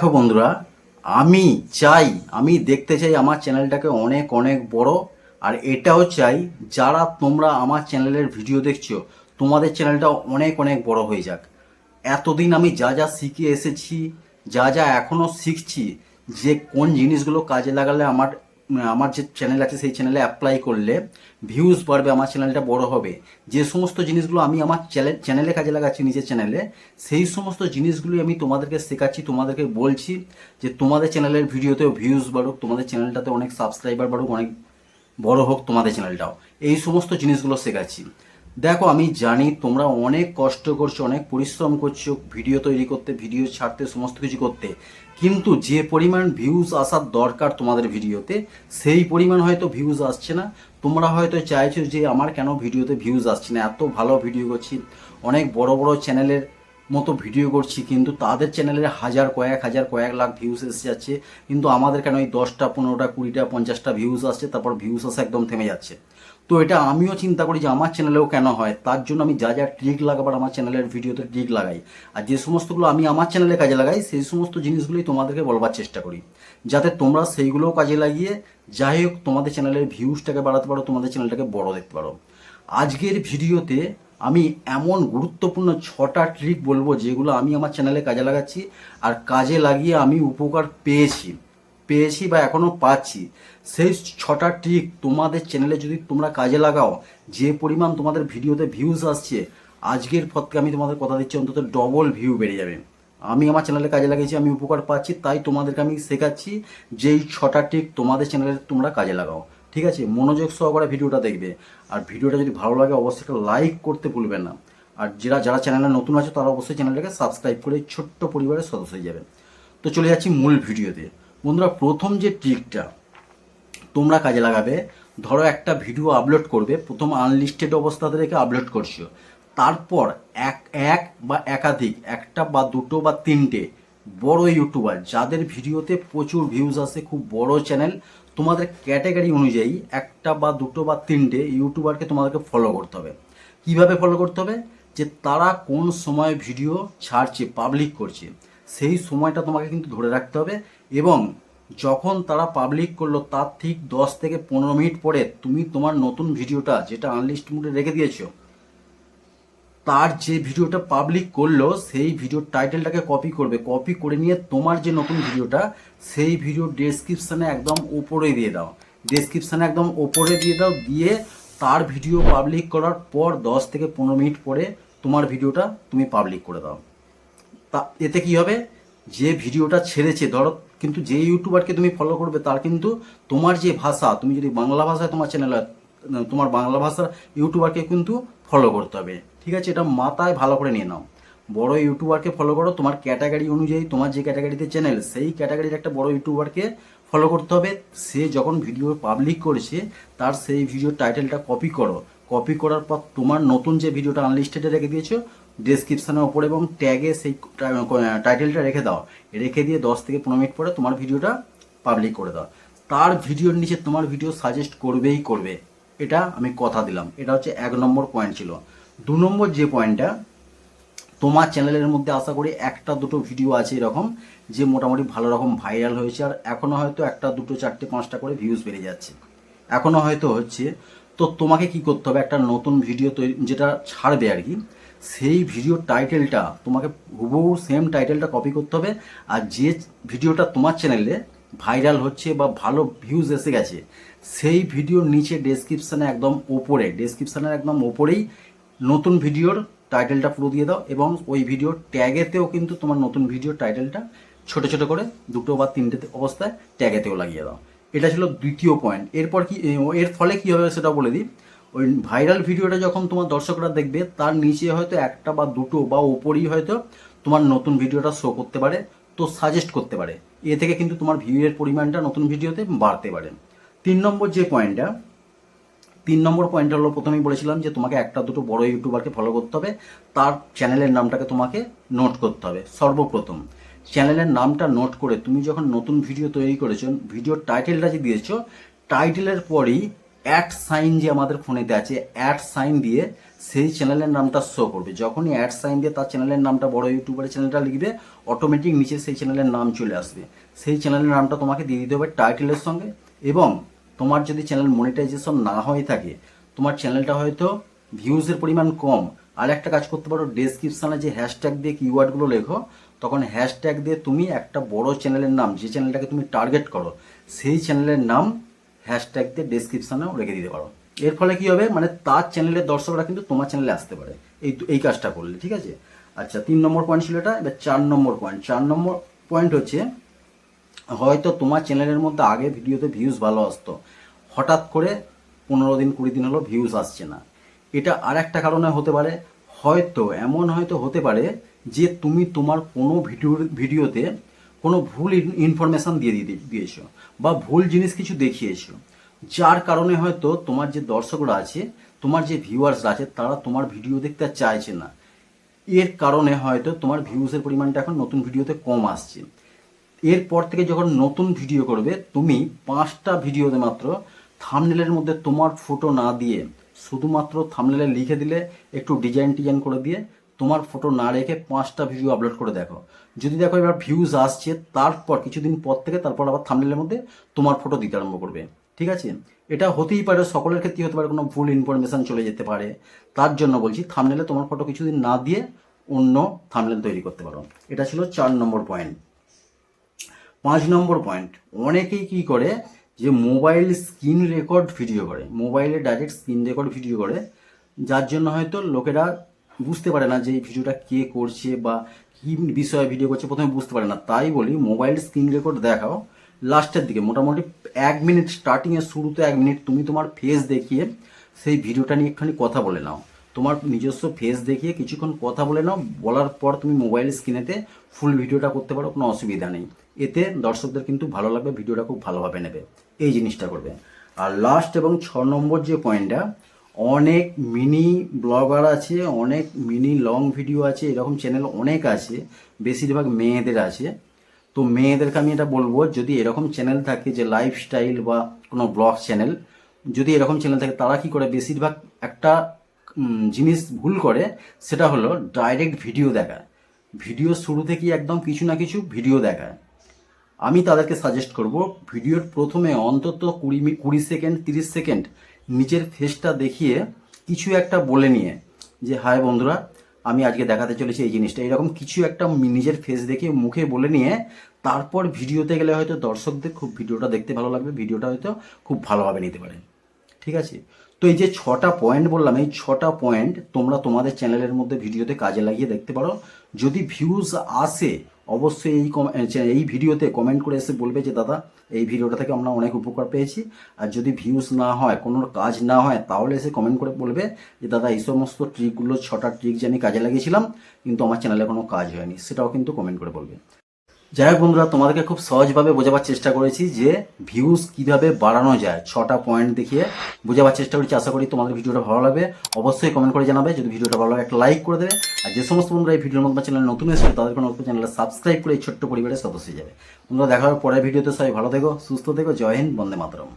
দেখো বন্ধুরা, আমি চাই, আমি দেখতে চাই আমার চ্যানেলটাকে অনেক অনেক বড়। আর এটাও চাই, যারা তোমরা আমার চ্যানেলের ভিডিও দেখছ, তোমাদের চ্যানেলটা অনেক অনেক বড় হয়ে যাক। এতদিন আমি যা যা শিখে এসেছি, যা যা এখনও শিখছি, যে কোন জিনিসগুলো কাজে লাগালে আমার আমার যে চ্যানেল আছে, সেই চ্যানেলে অ্যাপ্লাই করলে ভিউজ বাড়বে, আমার চ্যানেলটা বড় হবে। যে সমস্ত জিনিসগুলো আমি আমার চ্যানেল কাজে লাগাচ্ছি, নিজের চ্যানেলে সেই সমস্ত জিনিসগুলোই আমি তোমাদেরকে শেখাচ্ছি, তোমাদেরকে বলছি যে তোমাদের চ্যানেলের ভিডিওতেও ভিউজ বাড়ুক, তোমাদের চ্যানেলটাতে অনেক সাবস্ক্রাইবার বাড়ুক, অনেক বড় হোক তোমাদের চ্যানেলটাও এই সমস্ত জিনিসগুলো শেখাচ্ছি। দেখো, আমি জানি তোমরা অনেক কষ্ট করছ, অনেক পরিশ্রম করছ ভিডিও তৈরি করতে ভিডিও ছাড়তে, সমস্ত কিছু করতে। কিন্তু যে পরিমাণ ভিউজ আসার দরকার তোমাদের ভিডিওতে সেই পরিমাণ হয়তো ভিউজ আসছে না। তোমরা হয়তো চাইছো যে আমার কেন ভিডিওতে ভিউজ আসছে না? এত ভালো ভিডিও করছি। অনেক বড় বড় চ্যানেলের মতো ভিডিও করছি, কিন্তু তাদের চ্যানেলের হাজার কয়েক হাজার কয়েক লাখ ভিউজ এসে যাচ্ছে। কিন্তু আমাদের কেন ওই দশটা, পনেরোটা, কুড়িটা, পঞ্চাশটা ভিউজ আসছে, তারপর ভিউজ আসা একদম থেমে যাচ্ছে। তো এটা আমিও চিন্তা করি যে আমার চ্যানেলেও কেন হয়? তার জন্য আমি যা যা ট্রিক লাগাবার আমার চ্যানেলের ভিডিওতে ট্রিক লাগাই। আর যে সমস্তগুলো আমি আমার চ্যানেলে কাজে লাগাই, সেই সমস্ত জিনিসগুলোই তোমাদেরকে বলবার চেষ্টা করি। যাতে তোমরা সেইগুলোও কাজে লাগিয়ে যাই হোক তোমাদের চ্যানেলের ভিউজটাকে বাড়াতে পারো, তোমাদের চ্যানেলটাকে বড় দেখতে পারো। আজকের ভিডিওতে আমি এমন গুরুত্বপূর্ণ ছটা ট্রিক বলব যেগুলো আমি আমার চ্যানেলে কাজে লাগাচ্ছি আর কাজে লাগিয়ে আমি উপকার পেয়েছি পেয়েছি বা এখনও পাচ্ছি। সেই ছটা ট্রিক তোমাদের চ্যানেলে যদি তোমরা কাজে লাগাও, যে পরিমাণ তোমাদের ভিডিওতে ভিউজ আসছে, আজকের পথকে আমি তোমাদের কথা দিচ্ছি অন্তত ডবল ভিউ বেড়ে যাবে। আমি আমার চ্যানেলে কাজে লাগিয়েছি, আমি উপকার পাচ্ছি, তাই তোমাদেরকে আমি শেখাচ্ছি যেই ছটা ট্রিক তোমাদের চ্যানেলে তোমরা কাজে লাগাও। ঠিক আছে? মনোযোগ সহকারে ভিডিওটা দেখবে। আর ভিডিওটা যদি ভালো লাগে, অবশ্যই একটা লাইক করতে ভুলবে না। আর যারা যারা চ্যানেলে নতুন আছে, তারা অবশ্যই চ্যানেলটাকে সাবস্ক্রাইব করে ছোট্ট পরিবারের সদস্য হয়ে যাবে তো চলে যাচ্ছি মূল ভিডিওতে। বন্ধুরা, প্রথম যে ট্রিকটা তোমরা কাজে লাগাবে, ধরো একটা ভিডিও আপলোড করবে, প্রথম আনলিস্টেড অবস্থাতে রেখে আপলোড করছ। তারপর এক এক বা একাধিক, একটা বা দুটো বা তিনটে বড় ইউটিউবার, যাদের ভিডিওতে প্রচুর ভিউজ আসে, খুব বড় চ্যানেল তোমাদের ক্যাটাগরি অনুযায়ী একটা বা দুটো বা তিনটে ইউটিউবারকে তোমাদেরকে ফলো করতে হবে। কীভাবে ফলো করতে হবে? যে তারা কোন সময় ভিডিও ছাড়ছে পাবলিক করছে, সেই সময়টা তোমাকে কিন্তু ধরে রাখতে হবে এবং যখন তারা পাবলিক করল, তার ঠিক দশ থেকে পনেরো মিনিট পরে তুমি তোমার নতুন ভিডিওটা যেটা আনলিস্ট মুডে রেখে দিয়েছ তার যে ভিডিওটা পাবলিক করল, সেই ভিডিওর টাইটেলটাকে কপি করবে। কপি করে নিয়ে তোমার যে নতুন ভিডিওটা, সেই ভিডিও ডেসক্রিপশানে একদম ওপরে দিয়ে দাও। ডেসক্রিপশানে একদম ওপরে দিয়ে দাও, দিয়ে তার ভিডিও পাবলিক করার পর দশ থেকে পনেরো মিনিট পরে তোমার ভিডিওটা তুমি পাবলিক করে দাও। তা এতে কি হবে? যে ভিডিওটা ছেড়েছে, ধরো, কিন্তু যে ইউটিউবারকে তুমি ফলো করবে, তার কিন্তু তোমার যে ভাষা, তুমি যদি বাংলা ভাষায় তোমার চ্যানেল তোমার বাংলা ভাষার ইউটিউবারকে কিন্তু ফলো করতে হবে। ঠিক আছে, এটা মাথায় ভালো করে নিয়ে নাও। বড় ইউটিউবারকে ফলো করো, তোমার ক্যাটাগরি অনুযায়ী তোমার যে ক্যাটাগরিতে চ্যানেল সেই ক্যাটাগরির একটা বড় ইউটিউবারকে ফলো করতে হবে। সে যখন ভিডিও পাবলিক করেছে, তার সেই ভিডিওর টাইটেলটা কপি করো। কপি করার পর তোমার নতুন যে ভিডিওটা আনলিস্টেডে রেখে দিয়েছ ডেসক্রিপশানের ওপরে এবং ট্যাগে সেই টাইটেলটা রেখে দাও। রেখে দিয়ে দশ থেকে পনেরো মিনিট পরে তোমার ভিডিওটা পাবলিক করে দাও। তার ভিডিওর নিচে তোমার ভিডিও সাজেস্ট করবেই করবে। এটা আমি কথা দিলাম। এটা হচ্ছে এক নম্বর পয়েন্ট ছিল। দু নম্বর যে পয়েন্টটা তোমার চ্যানেলের মধ্যে আশা করি একটা দুটো ভিডিও আছে এরকম, যে মোটামুটি ভালো রকম ভাইরাল হয়েছে, আর এখনও হয়তো একটা, দুটো, চারটে, পাঁচটা করে ভিউজ বেড়ে যাচ্ছে। এখনও হয়তো হচ্ছে, তো তোমাকে কি করতে হবে, একটা নতুন ভিডিও তৈরি, যেটা ছাড়বে আর কি, সেই ভিডিও টাইটেলটা তোমাকে হুবহু সেম টাইটেলটা কপি করতে হবে, আর যে ভিডিওটা তোমার চ্যানেলে ভাইরাল হচ্ছে বা ভালো ভিউজ এসে গেছে, সেই ভিডিওর নিচে ডেসক্রিপশানে একদম ওপরে ডেসক্রিপশানের একদম ওপরেই নতুন ভিডিওর টাইটেলটা পুরো দিয়ে দাও এবং ওই ভিডিওর ট্যাগেতেও কিন্তু তোমার নতুন ভিডিওর টাইটেলটা ছোট ছোট করে দুটো বা তিনটে অবস্থায় ট্যাগেতেও লাগিয়ে দাও। এটা ছিল দ্বিতীয় পয়েন্ট এরপর কি এর ফলে কী হবে সেটা বলে দিই। ওই ভাইরাল ভিডিওটা যখন তোমার দর্শকরা দেখবে, তার নিচে হয়তো একটা বা দুটো বা ওপরেই হয়তো তোমার নতুন ভিডিওটা শো করতে পারে, তো সাজেস্ট করতে পারে। এ থেকে কিন্তু তোমার ভিউয়ের পরিমাণটা নতুন ভিডিওতে বাড়তে পারে। তিন নম্বর যে পয়েন্টটা তিন নম্বর পয়েন্ট হলো প্রথমেই বলেছিলাম যে তোমাকে একটা দুটো বড় ইউটিউবারকে ফলো করতে হবে। তার চ্যানেলের নামটাকে তোমাকে নোট করতে হবে, সর্বপ্রথম। চ্যানেলের নামটা নোট করে তুমি যখন নতুন ভিডিও তৈরি করেছ ভিডিওর টাইটেলটা যে দিয়েছ টাইটেলের পরেই অ্যাড সাইন যে আমাদের ফোনেতে আছে অ্যাড সাইন দিয়ে সেই চ্যানেলের নামটা শো করবে। যখনই অ্যাড সাইন দিয়ে তার চ্যানেলের নামটা বড় ইউটিউবারের চ্যানেলটা লিখবে অটোমেটিক নিচে সেই চ্যানেলের নাম চলে আসবে। সেই চ্যানেলের নামটা তোমাকে দিয়ে দিতে হবে টাইটেলের সঙ্গে এবং তোমার যদি চ্যানেল মনিটাইজেশন না হয়ে থাকে, তোমার চ্যানেলটা হয়তো ভিউজের পরিমাণ কম। আর একটা কাজ করতে পারো ডেসক্রিপশানে যে হ্যাশট্যাগ দিয়ে কিওয়ার্ডগুলো লেখো, তখন হ্যাশট্যাগ দিয়ে তুমি একটা বড় চ্যানেলের নাম, যে চ্যানেলটাকে তুমি টার্গেট করো, সেই চ্যানেলের নাম হ্যাশট্যাগ দিয়ে ডেসক্রিপশানেও রেখে দিতে পারো। এর ফলে কি হবে? মানে তার চ্যানেলের দর্শকরা কিন্তু তোমার চ্যানেলে আসতে পারে। এই এই কাজটা করলে, ঠিক আছে? আচ্ছা তিন নম্বর পয়েন্ট ছিল এটা, এবার চার নম্বর পয়েন্ট চার নম্বর পয়েন্ট হচ্ছে হয়তো তোমার চ্যানেলের মধ্যে আগে ভিডিওতে ভিউজ ভালো আসতো। হঠাৎ করে পনেরো দিন, কুড়ি দিন হলো ভিউজ আসছে না। এটা আর একটা কারণে হতে পারে। হয়তো, এমন হয়তো হতে পারে যে তুমি তোমার কোনো ভিডিওর ভিডিওতে কোনো ভুল ইনফরমেশান দিয়ে দিয়ে দিয়েছ বা ভুল জিনিস কিছু দেখিয়েছো। যার কারণে হয়তো তোমার যে দর্শকরা আছে, তোমার যে ভিউয়ার্সরা আছে, তারা তোমার ভিডিও দেখতে চাইছে না। এর কারণে হয়তো তোমার ভিউজের পরিমাণটা এখন নতুন ভিডিওতে কম আসছে। এরপর থেকে যখন নতুন ভিডিও করবে, তুমি পাঁচটা ভিডিওতে মাত্র থামনেলের মধ্যে তোমার ফটো না দিয়ে শুধুমাত্র থামনেলে লিখে দিলে, একটু ডিজাইন টিজাইন করে দিয়ে তোমার ফটো না রেখে পাঁচটা ভিডিও আপলোড করে দেখো। যদি দেখো এবার ভিউজ আসছে, তারপর কিছুদিন পর থেকে তারপর আবার থামনেলের মধ্যে তোমার ফটো দিতে আরম্ভ করবে। ঠিক আছে? এটা হতেই পারে, সকলের ক্ষেত্রেই হতে পারে, কোনো ভুল ইনফরমেশান চলে যেতে পারে। তার জন্য বলছি থামনেলে তোমার ফটো কিছুদিন না দিয়ে অন্য থামনেল তৈরি করতে পারো। এটা ছিল চার নম্বর পয়েন্ট পাঁচ নম্বর পয়েন্ট অনেকেই কি করে যে মোবাইল স্ক্রিন রেকর্ড ভিডিও করে মোবাইলে ডাইরেক্ট স্ক্রিন রেকর্ড ভিডিও করে, যার জন্য হয়তো লোকেরা বুঝতে পারে না যে এই ভিডিওটা কে করছে বা কী বিষয়ে ভিডিও করছে, প্রথমে বুঝতে পারে না। তাই বলি মোবাইল স্ক্রিন রেকর্ড দেখাও লাস্টের দিকে। মোটামুটি এক মিনিট স্টার্টিংয়ের শুরুতে এক মিনিট তুমি তোমার ফেস দেখিয়ে সেই ভিডিওটা নিয়ে একটুখানি কথা বলে নাও। তোমার নিজস্ব ফেস দেখিয়ে কিছুক্ষণ কথা বলে নাও। বলার পর তুমি মোবাইল স্ক্রিনেতে ফুল ভিডিওটা করতে পারো, কোনো অসুবিধা নেই। এতে দর্শকদের কিন্তু ভালো লাগবে, ভিডিওটা খুব ভালোভাবে নেবে। এই জিনিসটা করবে। আর লাস্ট এবং ছ নম্বর যে পয়েন্টটা অনেক মিনি ব্লগার আছে, অনেক মিনি লং ভিডিও আছে, এরকম চ্যানেল অনেক আছে, বেশিরভাগ মেয়েদের আছে। তো মেয়েদেরকে আমি এটা বলব, যদি এরকম চ্যানেল থাকে যে লাইফস্টাইল বা কোনো ব্লগ চ্যানেল যদি এরকম চ্যানেল থাকে, তারা কি করে? বেশিরভাগ একটা জিনিস ভুল করে, সেটা হলো ডাইরেক্ট ভিডিও দেখায়। ভিডিও শুরু থেকে একদম কিছু না কিছু ভিডিও দেখায়। আমি তাদেরকে সাজেস্ট করব, ভিডিওর প্রথমে অন্তত কুড়ি কুড়ি সেকেন্ড তিরিশ সেকেন্ড নিজের ফেসটা দেখিয়ে কিছু একটা বলে নিয়ে যে হায় বন্ধুরা, আমি আজকে দেখাতে চলেছি এই জিনিসটা। এরকম কিছু একটা নিজের ফেস দেখে মুখে বলে নিয়ে তারপর ভিডিওতে গেলে হয়তো দর্শকদের খুব ভিডিওটা দেখতে ভালো লাগবে, ভিডিওটা হয়তো খুব ভালোভাবে নিতে পারে। ঠিক আছে? তো এই যে ছটা পয়েন্ট বললাম, এই ছটা পয়েন্ট তোমরা তোমাদের চ্যানেলের মধ্যে ভিডিওতে কাজে লাগিয়ে দেখতে পারো। যদি ভিউজ আসে অবশ্যই এই এই ভিডিওতে কমেন্ট করে এসে বলবে যে, দাদা, এই ভিডিওটা থেকে আমরা অনেক উপকার পেয়েছি। আর যদি ভিউজ না হয়, কোনো কাজ না হয়, তাহলে এসে কমেন্ট করে বলবে যে, দাদা, এই সমস্ত ট্রিকগুলো ছটা ট্রিক যে আমি কাজে লাগিয়েছিলাম, কিন্তু আমার চ্যানেলে কোনো কাজ হয়নি। সেটাও কিন্তু কমেন্ট করে বলবে। যাই হোক বন্ধুরা, তোমাদেরকে খুব সহজভাবে বোঝাবার চেষ্টা করেছি যে ভিউজ কীভাবে বাড়ানো যায়। ছটা পয়েন্ট দেখিয়ে বোঝাবার চেষ্টা করেছি। আশা করি তোমাদের ভিডিওটা ভালো লাগবে। অবশ্যই কমেন্ট করে জানাবে। যদি ভিডিওটা ভালো লাগে, একটা লাইক করে দেবে। আর যে সমস্ত বন্ধুরা এই ভিডিওর মধ্যে চ্যানেল নতুন এসেছে, তাদের কোনো চ্যানেলে সাবস্ক্রাইব করে এই ছোট্ট পরিবারে সদস্য যাবে। বন্ধুরা, দেখা হবে পরের ভিডিওতে। সবাই ভালো থেকো, সুস্থ থেকো। জয় হিন্দ, বন্দে মাতরম।